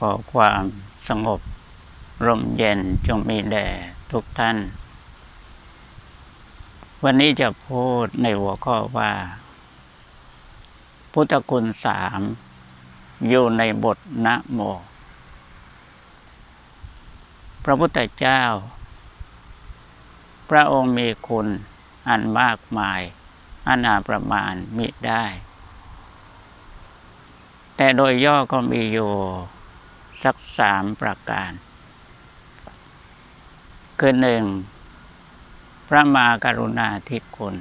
ขอความสงบร่มเย็นจงมีแด่ทุกท่าน วันนี้จะพูดในหัวข้อว่า พุทธคุณสามอยู่ในบทนะโม พระพุทธเจ้า พระองค์มีคุณอันมากมาย อันอาประมาณมิได้ แต่โดยย่อก็มีอยู่ สักสามประการ คือหนึ่งพระมาการุณาธิคุณ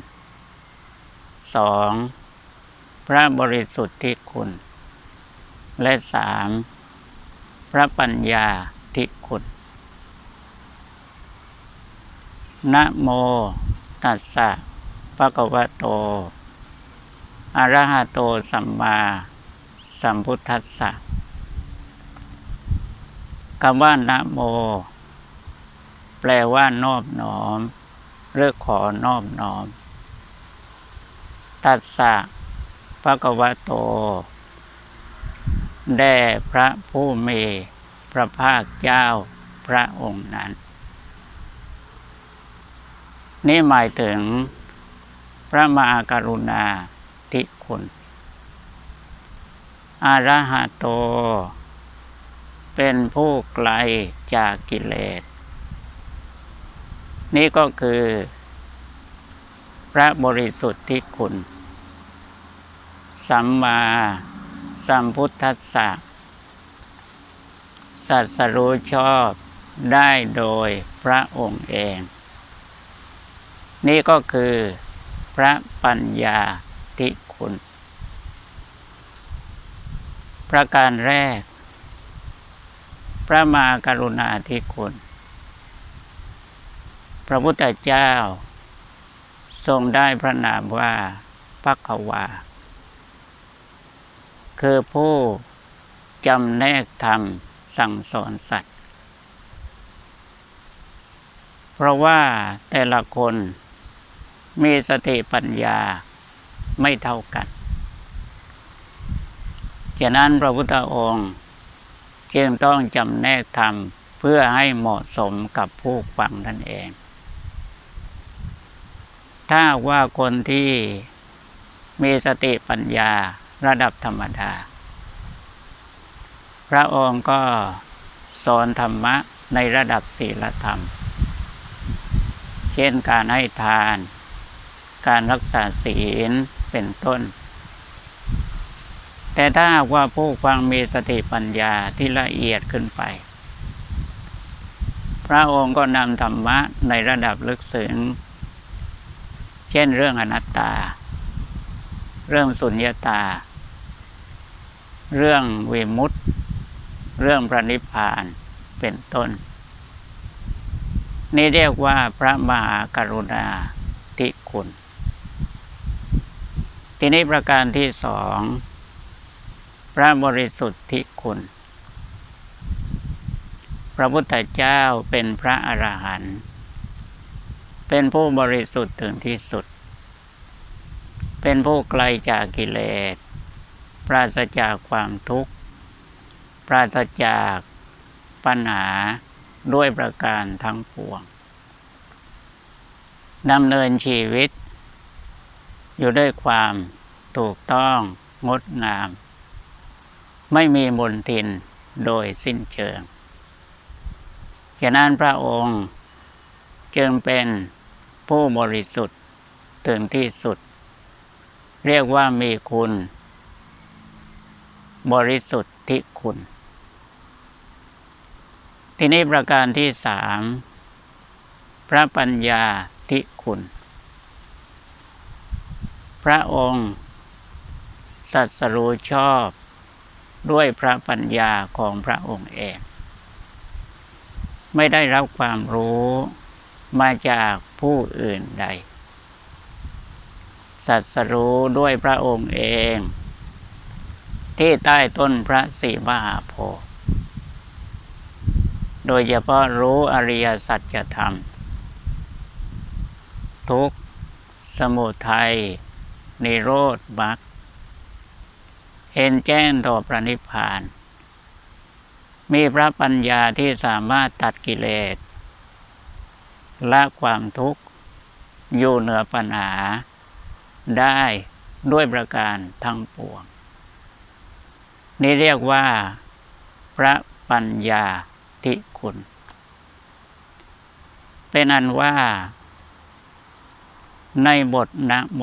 สองพระบริสุทธิคุณ และสามพระปัญญาธิคุณนะโมตัสสะภะคะวะโตอะระหะโตสัมมาสัมพุทธัสสะ คำว่านะโม แปลว่านอบน้อมหรือขอนอบน้อม ตัสสะภะคะวะโต แด่พระผู้มีพระภาคเจ้าพระองค์นั้น นี่หมายถึงพระมหากรุณาธิคุณ อาระหะโต เป็นผู้ไกลจากกิเลส นี่ก็คือ พระบริสุทธิคุณ สัมมาสัมพุทธัสสะสัสรู้ชอบได้โดยพระองค์เอง นี่ก็คือ พระปัญญาธิคุณ ประการแรก พระมาการุณาธิคุณ พระพุทธเจ้า ทรงได้พระนามว่าพักวา คือผู้จำแนกธรรมสั่งสอนสัตว์ เพราะว่าแต่ละคนมีสติปัญญาไม่เท่ากัน ฉะนั้นพระพุทธองค์ จึงต้องจำแนกธรรมเพื่อให้เหมาะสมกับผู้ฟังนั่นเอง ถ้าว่าคนที่มีสติปัญญาระดับธรรมดา พระองค์ก็สอนธรรมะในระดับศีลธรรม เช่นการให้ทาน การรักษาศีลเป็นต้น แต่ถ้าว่าผู้ฟังมีสติปัญญาที่ละเอียดขึ้นไป พระองค์ก็นำธรรมะในระดับลึกซึ้งเช่นเรื่องอนัตตา เรื่องสุญญตา เรื่องวิมุตติ เรื่องพระนิพพานเป็นต้น นี่เรียกว่าพระมหากรุณาธิคุณ ทีนี้ประการที่สอง พระบริสุทธิคุณ พระพุทธเจ้าเป็นพระอรหันต์เป็นผู้บริสุทธิ์ถึงที่สุด เป็นผู้ไกลจากกิเลส ปราศจากความทุกข์ ปราศจากปัญหาด้วยประการทั้งปวงดำเนินชีวิต อยู่ด้วยความถูกต้องงดงาม ไม่มีมนทินโดยสิ้นเชิงฉะนั้นพระองค์จึงเป็นผู้บริสุทธิ์ถึงที่สุด เรียกว่ามีคุณ บริสุทธิ์ที่คุณ ทีนี้ประการที่สามพระปัญญาธิคุณ พระองค์สัตสรู้ชอบ ด้วยพระปัญญาของพระองค์เอง ไม่ได้รับความรู้มาจากผู้อื่นใด สัตสรู้ด้วยพระองค์เอง ที่ใต้ต้นพระศรีมหาโพธิ์โดยเฉพาะรู้อริยสัจธรรม ทุกสมุทัยนิโรธมรรค เห็นแจ้งต่อพระนิพพาน มีพระปัญญาที่สามารถตัดกิเลสละความทุกข์ อยู่เหนือปัญหา ได้ด้วยประการทั้งปวง นี่เรียกว่า พระปัญญาทิคุณ เป็นอันว่า ในบทนะโม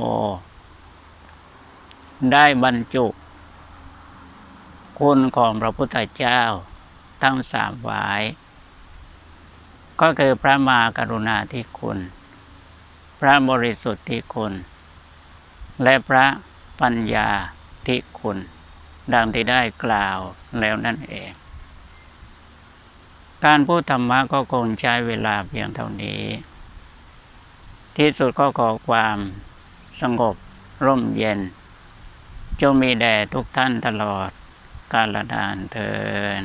ได้บรรจุ คุณของพระพุทธเจ้า ทั้งสามไว้ก็คือพระมากรุณาธิคุณ พระบริสุทธิคุณ และพระปัญญาธิคุณ ดังที่ได้กล่าวแล้วนั่นเอง การพูดธรรมะก็คงใช้เวลาเพียงเท่านี้ ที่สุดก็ขอความสงบร่มเย็นจงมีแด่ทุกท่านตลอด กาลนานเทิน